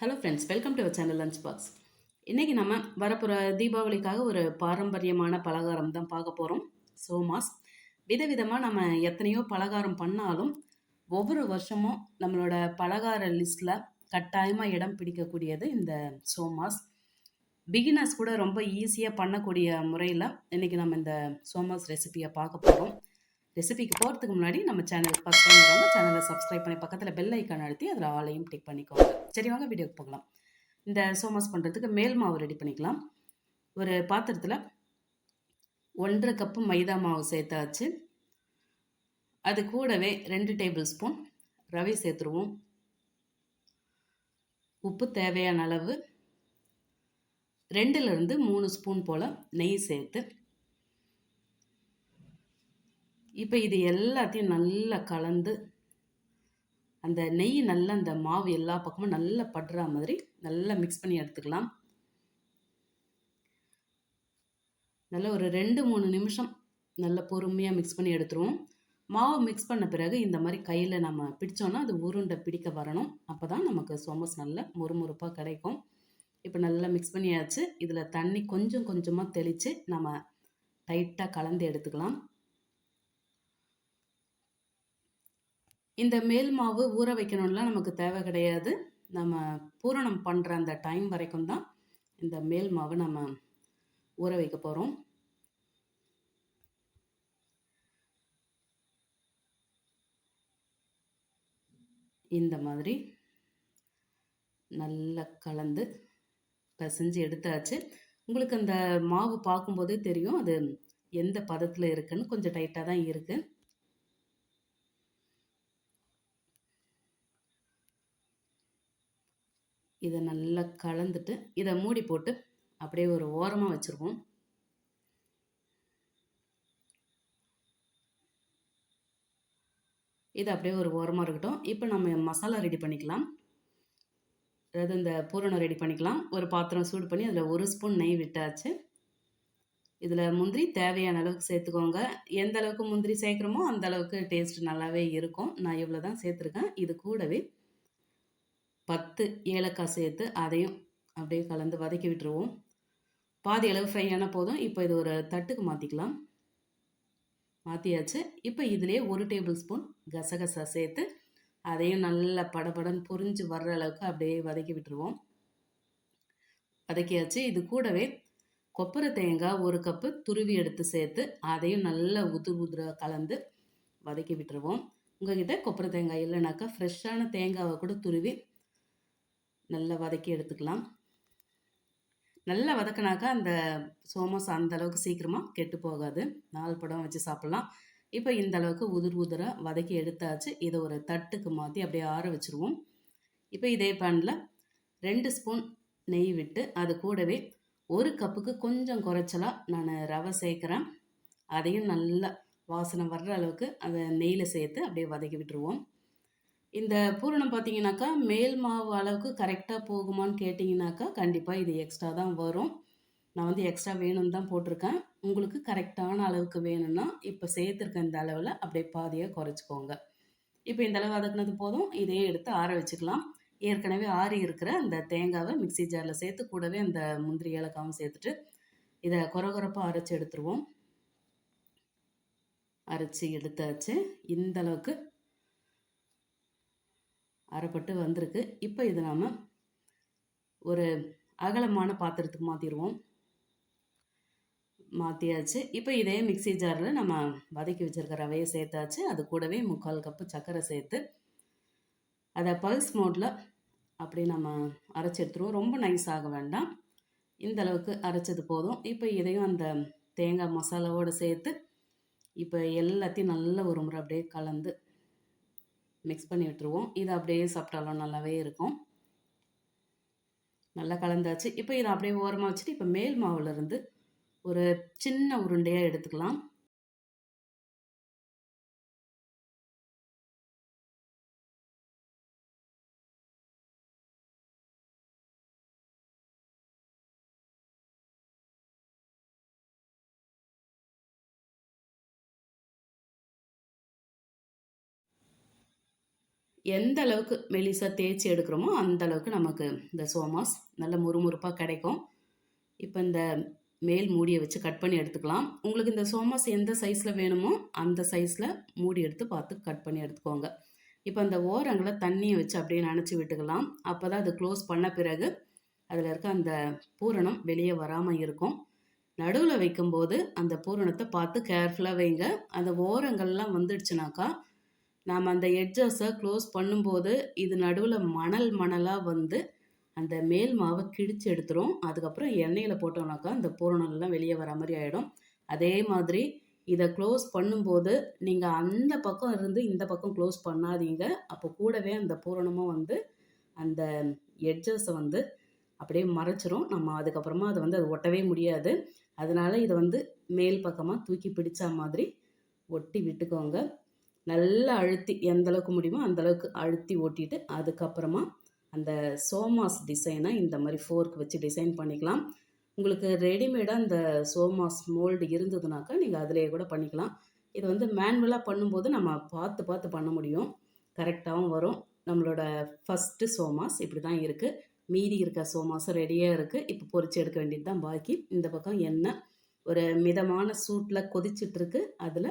Hello friends welcome to our channel lunch box இன்றைக்கி நம்ம வரப்போகிற தீபாவளிக்காக ஒரு பாரம்பரியமான பலகாரம் தான் பார்க்க போகிறோம் சோமாஸ் விதவிதமாக நம்ம எத்தனையோ பலகாரம் பண்ணாலும் ஒவ்வொரு வருஷமும் நம்மளோட பலகார லிஸ்ட்டில் கட்டாயமாக இடம் பிடிக்கக்கூடியது இந்த சோமாஸ் பிகினர்ஸ் கூட ரொம்ப ஈஸியாக பண்ணக்கூடிய முறையில் இன்றைக்கி நம்ம இந்த சோமாஸ் ரெசிபியை பார்க்க போகிறோம் ரெசிபிக்கு போகிறதுக்கு முன்னாடி நம்ம சேனல் ஃபஸ்ட் டைம் வரவங்க சேனலை சப்ஸ்கிரைப் பண்ணி பக்கத்தில் பெல் ஐக்கான் அழுத்தி அதில் ஆலையும் டிக் பண்ணிக்கோங்க. சரி வாங்க வீடியோக்கு போகலாம். இந்த சோமாஸ் பண்ணுறதுக்கு மேல் மாவு ரெடி பண்ணிக்கலாம். ஒரு பாத்திரத்தில் ஒன்றரை கப்பு மைதா மாவு சேர்த்தாச்சு. அது கூடவே ரெண்டு டேபிள் ஸ்பூன் ரவை சேர்த்துருவோம். உப்பு தேவையான அளவு. ரெண்டுலேருந்து மூணு ஸ்பூன் போல் நெய் சேர்த்து இப்போ இது எல்லாத்தையும் நல்லா கலந்து அந்த நெய் நல்லா அந்த மாவு எல்லா பக்கமும் நல்லா படுற மாதிரி நல்லா மிக்ஸ் பண்ணி எடுத்துக்கலாம். நல்லா ஒரு ரெண்டு மூணு நிமிஷம் நல்லா பொறுமையாக மிக்ஸ் பண்ணி எடுத்துருவோம். மாவு மிக்ஸ் பண்ண பிறகு இந்த மாதிரி கையில் நம்ம பிடிச்சோன்னா அது உருண்டை பிடிக்க வரணும். அப்போ தான் நமக்கு சோமஸ் நல்ல முறுமுறுப்பாக கிடைக்கும். இப்போ நல்லா மிக்ஸ் பண்ணியாச்சு. இதில் தண்ணி கொஞ்சம் கொஞ்சமாக தெளித்து நம்ம டைட்டாக கலந்து எடுத்துக்கலாம். இந்த மேல் மாவு ஊற வைக்கணும்லாம் நமக்கு தேவை கிடையாது. நம்ம பூரணம் பண்ணுற அந்த டைம் வரைக்கும் தான் இந்த மேல் மாவு நம்ம ஊற வைக்க போகிறோம் இந்த மாதிரி நல்லா கலந்து பிசைஞ்சு எடுத்தாச்சு. உங்களுக்கு அந்த மாவு பார்க்கும்போதே தெரியும் அது எந்த பதத்தில் இருக்குன்னு கொஞ்சம் டைட்டாக தான் இருக்குது இதை நல்லா கலந்துட்டு இதை மூடி போட்டு அப்படியே ஒரு ஓரமாக வச்சுருவோம். இது அப்படியே ஒரு ஓரமாக இருக்கட்டும். இப்போ நம்ம மசாலா ரெடி பண்ணிக்கலாம். அதாவது இந்த பூரணம் ரெடி பண்ணிக்கலாம். ஒரு பாத்திரம் சூடு பண்ணி அதில் ஒரு ஸ்பூன் நெய் விட்டாச்சு. இதில் முந்திரி தேவையான அளவுக்கு சேர்த்துக்கோங்க. எந்த அளவுக்கு முந்திரி சேர்க்குறோமோ அந்த அளவுக்கு டேஸ்ட் நல்லாவே இருக்கும். நான் இவ்வளோ தான் சேர்த்துருக்கேன். இது கூடவே பத்து ஏலக்காய் சேர்த்து அதையும் அப்படியே கலந்து வதக்கி விட்டுருவோம். பாதி அளவு ஃப்ரை ஆனால் போதும் இப்போ இது ஒரு தட்டுக்கு மாற்றிக்கலாம் மாற்றியாச்சு இப்போ இதிலே ஒரு டேபிள் ஸ்பூன் கசகசா சேர்த்து அதையும் நல்லா படபடன்னு புரிஞ்சு வர்ற அளவுக்கு அப்படியே வதக்கி விட்டுருவோம். வதக்கியாச்சு. இது கூடவே கொப்பரை தேங்காய் ஒரு கப்பு துருவி எடுத்து சேர்த்து அதையும் நல்லா உதிர் உதிராக கலந்து வதக்கி விட்டுருவோம். உங்ககிட்ட கொப்பரை தேங்காய் இல்லைனாக்கா ஃப்ரெஷ்ஷான தேங்காவை கூட துருவி நல்லா வதக்கி எடுத்துக்கலாம். நல்லா வதக்கினாக்கா அந்த சோமஸ் அந்த அளவுக்கு சீக்கிரமாக கெட்டு போகாது. நாலு படம் வச்சு சாப்பிட்லாம். இப்போ இந்த அளவுக்கு உதிர் உதிராக வதக்கி எடுத்தாச்சு. இதை ஒரு தட்டுக்கு மாற்றி அப்படியே ஆற வச்சுருவோம். இப்போ இதே பேனில் ரெண்டு ஸ்பூன் நெய் விட்டு அது கூடவே ஒரு கப்புக்கு கொஞ்சம் குறைச்சலாக நான் ரவை சேர்க்குறேன். அதையும் நல்லா வாசனை வர்ற அளவுக்கு அதை நெய்யில் சேர்த்து அப்படியே வதக்கி விட்டுருவோம். இந்த பூரணம் பார்த்தீங்கன்னாக்கா மேல் மாவு அளவுக்கு கரெக்டாக போகுமான்னு கேட்டிங்கனாக்கா கண்டிப்பாக இது எக்ஸ்ட்ரா தான் வரும். நான் வந்து எக்ஸ்ட்ரா வேணும்னு தான் போட்டிருக்கேன். உங்களுக்கு கரெக்டான அளவுக்கு வேணும்னா இப்போ சேர்த்துருக்க இந்த அளவில் அப்படியே பாதியாக குறைச்சிக்கோங்க. இப்போ இந்த அளவு வதக்குனது போதும் இதையே எடுத்து ஆற வச்சுக்கலாம். ஏற்கனவே ஆறி இருக்கிற அந்த தேங்காவை மிக்சி ஜாரில் சேர்த்து கூடவே அந்த முந்திரி ஏலக்காவும் சேர்த்துட்டு இதை குறகுறப்பாக அரைச்சி எடுத்துருவோம். அரைச்சி எடுத்தாச்சு. இந்த அளவுக்கு அரைப்பட்டு வந்திருக்கு. இப்போ இதை நாம் ஒரு அகலமான பாத்திரத்துக்கு மாற்றிடுவோம் மாற்றியாச்சு இப்போ இதே மிக்சி ஜாரில் நம்ம வதக்கி வச்சுருக்க ரவையை சேர்த்தாச்சு. அது கூடவே முக்கால் கப்பு சர்க்கரை சேர்த்து அதை பல்ஸ் மோட்டில் அப்படி நம்ம அரைச்சி எடுத்துருவோம். ரொம்ப நைஸ் ஆக வேண்டாம். இந்த அளவுக்கு அரைச்சது போதும். இப்போ இதையும் அந்த தேங்காய் மசாலாவோடு சேர்த்து இப்போ எல்லாத்தையும் நல்ல ஒரு முறை அப்படியே கலந்து மிக்ஸ் பண்ணி விட்டுருவோம். இது அப்படியே சாப்பிட்டாலும் நல்லாவே இருக்கும். நல்லா கலந்தாச்சு. இப்போ இதை அப்படியே ஓரமாக வச்சுட்டு இப்போ மேல் மாவுலேருந்து ஒரு சின்ன உருண்டையாக எடுத்துக்கலாம். எந்த அளவுக்கு மெலிசா தேய்ச்சி எடுக்கிறோமோ அந்த அளவுக்கு நமக்கு இந்த சோமாஸ் நல்ல முறுமுறுப்பாக கிடைக்கும். இப்போ இந்த மேல் மூடியை வச்சு கட் பண்ணி எடுத்துக்கலாம். உங்களுக்கு இந்த சோமாஸ் எந்த சைஸில் வேணுமோ அந்த சைஸில் மூடி எடுத்து பார்த்து கட் பண்ணி எடுத்துக்கோங்க. இப்போ அந்த ஓரங்களை தண்ணியை வச்சு அப்படியே நினச்சி விட்டுக்கலாம். அப்போ தான் அது க்ளோஸ் பண்ண பிறகு அதில் இருக்க அந்த பூரணம் வெளியே வராமல் இருக்கும். நடுவில் வைக்கும்போது அந்த பூரணத்தை பார்த்து கேர்ஃபுல்லாக வைங்க. அந்த ஓரங்கள்லாம் வந்துடுச்சுனாக்கா நாம் அந்த எட்ஜஸை க்ளோஸ் பண்ணும்போது இது நடுவில் மணல் மணலாக வந்து அந்த மேல் மாவை கிழிச்சு எடுத்துரும். அதுக்கப்புறம் எண்ணெயில் போட்டோம்னாக்கா அந்த பூரணெல்லாம் வெளியே வர மாதிரி ஆகிடும் அதே மாதிரி இதை க்ளோஸ் பண்ணும்போது நீங்கள் அந்த பக்கம் இருந்து இந்த பக்கம் க்ளோஸ் பண்ணாதீங்க. அப்போ கூடவே அந்த பூரணமும் வந்து அந்த எட்ஜஸை வந்து அப்படியே மறைச்சிரும். நம்ம அதுக்கப்புறமா அதை வந்து அது ஒட்டவே முடியாது. அதனால் இதை வந்து மேல் பக்கமாக தூக்கி பிடிச்சா மாதிரி ஒட்டி விட்டுக்கோங்க. நல்லா அழுத்தி எந்த அளவுக்கு முடியுமோ அந்தளவுக்கு அழுத்தி ஓட்டிட்டு அதுக்கப்புறமா அந்த சோமாஸ் டிசைனை இந்த மாதிரி ஃபோர்க் வச்சு டிசைன் பண்ணிக்கலாம். உங்களுக்கு ரெடிமேடாக அந்த சோமாஸ் மோல்டு இருந்ததுனாக்கா நீங்கள் அதிலேயே கூட பண்ணிக்கலாம். இது வந்து மேனுவலாக பண்ணும்போது நம்ம பார்த்து பார்த்து பண்ண முடியும். கரெக்டாகவும் வரும். நம்மளோட ஃபஸ்ட்டு சோமாஸ் இப்படி தான் இருக்குது மீதி இருக்க சோமாஸும் ரெடியாக இருக்குது இப்போ பொறிச்சு எடுக்க வேண்டியது தான் பாக்கி. இந்த பக்கம் எண்ணெய் ஒரு மிதமான சூட்டில் கொதிச்சிட்ருக்கு அதில்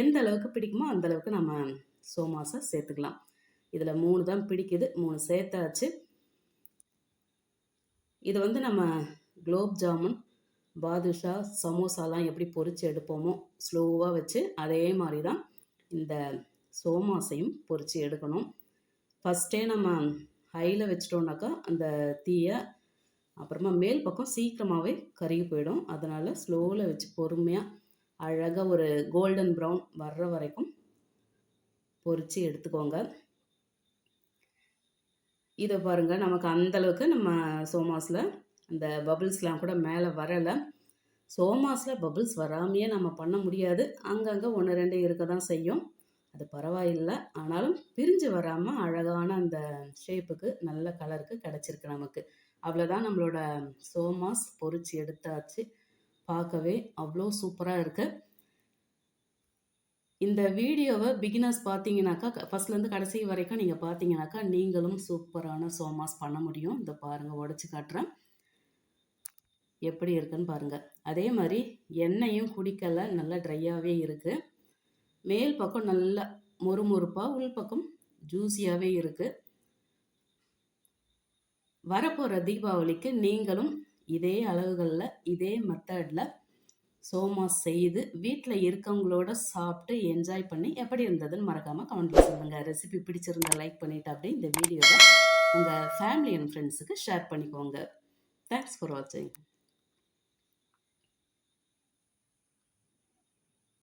எந்த அளவுக்கு பிடிக்குமோ அந்த அளவுக்கு நம்ம சோமாஸை சேர்த்துக்கலாம். இதில் மூணு தான் பிடிக்குது. மூணு சேர்த்தாச்சு. இது வந்து நம்ம குலோப் ஜாமுன் பாதுஷா சமோசாலாம் எப்படி பொரித்து எடுப்போமோ ஸ்லோவாக வச்சு அதே மாதிரி தான் இந்த சோமாசையும் பொரித்து எடுக்கணும். ஃபஸ்ட்டே நம்ம ஹையில் வச்சிட்டோம்னாக்கா அந்த தீயை அப்புறமா மேல் பக்கம் சீக்கிரமாகவே கருகி போயிடும். அதனால் ஸ்லோவில் வச்சு பொறுமையாக அழகாக ஒரு கோல்டன் ப்ரௌன் வர்ற வரைக்கும் பொரித்து எடுத்துக்கோங்க. இதை பாருங்கள் நமக்கு அந்தளவுக்கு நம்ம சோமாஸில் அந்த பபுள்ஸ்லாம் கூட மேலே வரலை. சோமாஸில் பபுள்ஸ் வராமையே நம்ம பண்ண முடியாது. அங்கங்கே ஒன்று ரெண்டு இருக்க தான் செய்யும். அது பரவாயில்லை. ஆனாலும் பிரிஞ்சு வராமல் அழகான அந்த ஷேப்புக்கு நல்ல கலருக்கு கிடச்சிருக்கு நமக்கு. அவ்வளோதான் நம்மளோட சோமாஸ் பொறிச்சு எடுத்தாச்சு. பார்க்கவே அவ்வளோ சூப்பராக இருக்குது இந்த வீடியோவை பிகினர்ஸ் பார்த்தீங்கன்னாக்கா ஃபஸ்ட்லேருந்து கடைசி வரைக்கும் நீங்கள் பார்த்தீங்கன்னாக்கா நீங்களும் சூப்பரான சோமாஸ் பண்ண முடியும். இந்த பாருங்கள் உடச்சி காட்டுறேன். எப்படி இருக்குன்னு பாருங்கள் அதே மாதிரி எண்ணெயும் குடிக்கலை நல்லா ட்ரையாகவே இருக்குது மேல் பக்கம் நல்லா மொறுமொறுப்பாக உள் பக்கம் ஜூஸியாகவே இருக்குது வரப்போகிற தீபாவளிக்கு நீங்களும் இதே அளவுகளில் இதே மெத்தடில் சோமா செய்து வீட்டில் இருக்கவங்களோட சாப்பிட்டு என்ஜாய் பண்ணி எப்படி இருந்ததுன்னு மறக்காமல் கமெண்ட்டில் சொல்லுங்கள் ரெசிபி பிடிச்சிருந்தா லைக் பண்ணிவிட்டு அப்படியே இந்த வீடியோவை உங்கள் ஃபேமிலி அண்ட் ஃப்ரெண்ட்ஸுக்கு ஷேர் பண்ணிக்கோங்க. தேங்க்ஸ் ஃபார் வாட்சிங்